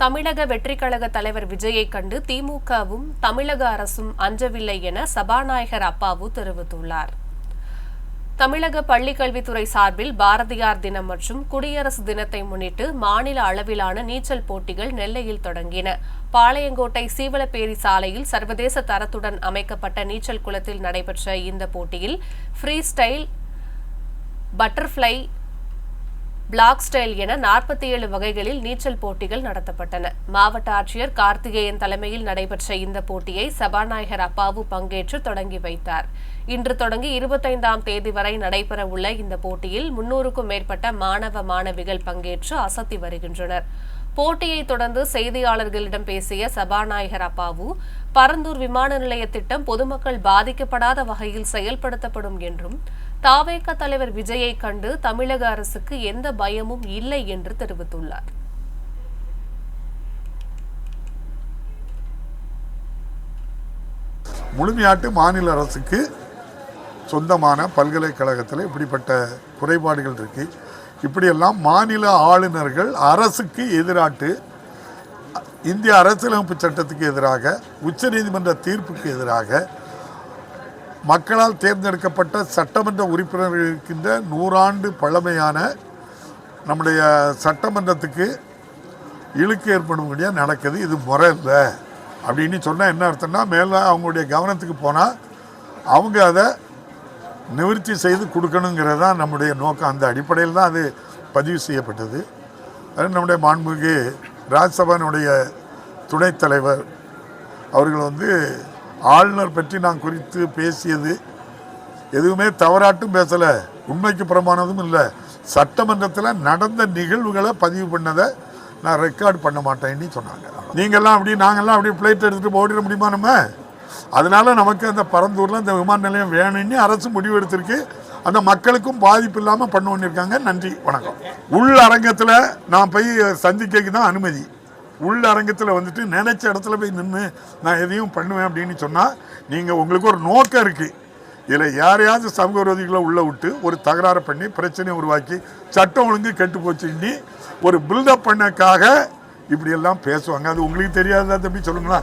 தமிழக வெற்றிக் கழக தலைவர் விஜயை கண்டு திமுகவும் தமிழக அரசும் அஞ்சவில்லை என சபாநாயகர் அப்பாவு தெரிவித்துள்ளார். தமிழக பள்ளிக்கல்வித்துறை சார்பில் பாரதியார் தினம் மற்றும் குடியரசு தினத்தை முன்னிட்டு மாநில அளவிலான நீச்சல் போட்டிகள் நெல்லையில் தொடங்கின. பாளையங்கோட்டை சீவலப்பேரி சாலையில் சர்வதேச தரத்துடன் அமைக்கப்பட்ட நீச்சல் குளத்தில் நடைபெற்ற இந்த போட்டியில் ஃப்ரீ ஸ்டைல் பட்டர்ஃப்ளை பிளாக் ஸ்டைல் என நாற்பத்தி ஏழு வகைகளில் நீச்சல் போட்டிகள் நடத்தப்பட்டன. மாவட்ட ஆட்சியர் கார்த்திகேயன் தலைமையில் நடைபெற்ற இந்த போட்டியை சபாநாயகர் அப்பாவு பங்கேற்று தொடங்கி வைத்தார். இன்று தொடங்கி இருபத்தைந்தாம் தேதி வரை நடைபெறவுள்ள இந்த போட்டியில் முன்னூறுக்கும் மேற்பட்ட மாணவ மாணவிகள் பங்கேற்று அசத்தி வருகின்றனர். போட்டியை தொடர்ந்து செய்தியாளர்களிடம் பேசிய சபாநாயகர் அப்பாவு பரந்தூர் விமான நிலைய திட்டம் பொதுமக்கள் பாதிக்கப்படாத வகையில் செயல்படுத்தப்படும் என்றும் தாவேக தலைவர் விஜயை கண்டு தமிழக அரசுக்கு எந்த பயமும் இல்லை என்று தெரிவித்துள்ளார். முழுமையாட்டு மாநில அரசுக்கு சொந்தமான பல்கலைக்கழகத்தில் இப்படிப்பட்ட குறைபாடுகள் இருக்கு. இப்படியெல்லாம் மாநில ஆளுநர்கள் அரசுக்கு எதிராட்டு இந்திய அரசியலமைப்பு சட்டத்துக்கு எதிராக உச்சநீதிமன்ற தீர்ப்புக்கு எதிராக மக்களால் தேர்ந்தெடுக்கப்பட்ட சட்டமன்ற உறுப்பினர்கள் இருக்கின்ற நூறாண்டு பழமையான நம்முடைய சட்டமன்றத்துக்கு இழுக்கு ஏற்படும்படியாக நடக்குது. இது முறை இல்லை அப்படின்னு சொன்னால் என்ன அர்த்தம்னா மேலே அவங்களுடைய கவனத்துக்கு போனால் அவங்க அதை நிவர்த்தி செய்து கொடுக்கணுங்கிறது தான் நம்முடைய நோக்கம். அந்த அடிப்படையில் தான் அது பதிவு செய்யப்பட்டது. அது நம்முடைய மாண்புமிகு ராஜ்சபானுடைய துணைத் தலைவர் அவர்கள் வந்து ஆளுநர் பற்றி நான் குறித்து பேசியது எதுவுமே தவறாட்டும் பேசலை. உண்மைக்கு புறமானதும் இல்லை. சட்டமன்றத்தில் நடந்த நிகழ்வுகளை பதிவு பண்ணதை நான் ரெக்கார்ட் பண்ண மாட்டேன்னு சொன்னாங்க. நீங்கள்லாம் அப்படி நாங்கள்லாம் அப்படி ஃப்ளைட் எடுத்துகிட்டு ஓடிட முடியுமா நம்ம? அதனால் நமக்கு அந்த பரந்தூரில் இந்த விமான நிலையம் வேணும்னு அரசு முடிவு எடுத்திருக்கு. அந்த மக்களுக்கும் பாதிப்பு இல்லாமல் பண்ண பண்ணியிருக்காங்க நன்றி வணக்கம். உள் அரங்கத்தில் நான் போய் சந்திக்க தான் அனுமதி. உள்ளரங்கத்தில் வந்துட்டு நினைச்ச இடத்துல போய் நின்று நான் எதையும் பண்ணுவேன் அப்படின்னு சொன்னால் நீங்கள் உங்களுக்கு ஒரு நோக்கம் இருக்குது இதில் யாரையாவது சமூக விரோதிகளை உள்ளே விட்டு ஒரு தகராறு பண்ணி பிரச்சனையை உருவாக்கி சட்டம் ஒழுங்கு கெட்டு போச்சுன்னு ஒரு பில்டப் பண்ணக்காக இப்படியெல்லாம் பேசுவாங்க. அது உங்களுக்கு தெரியாதா தம்பி சொல்லுங்களா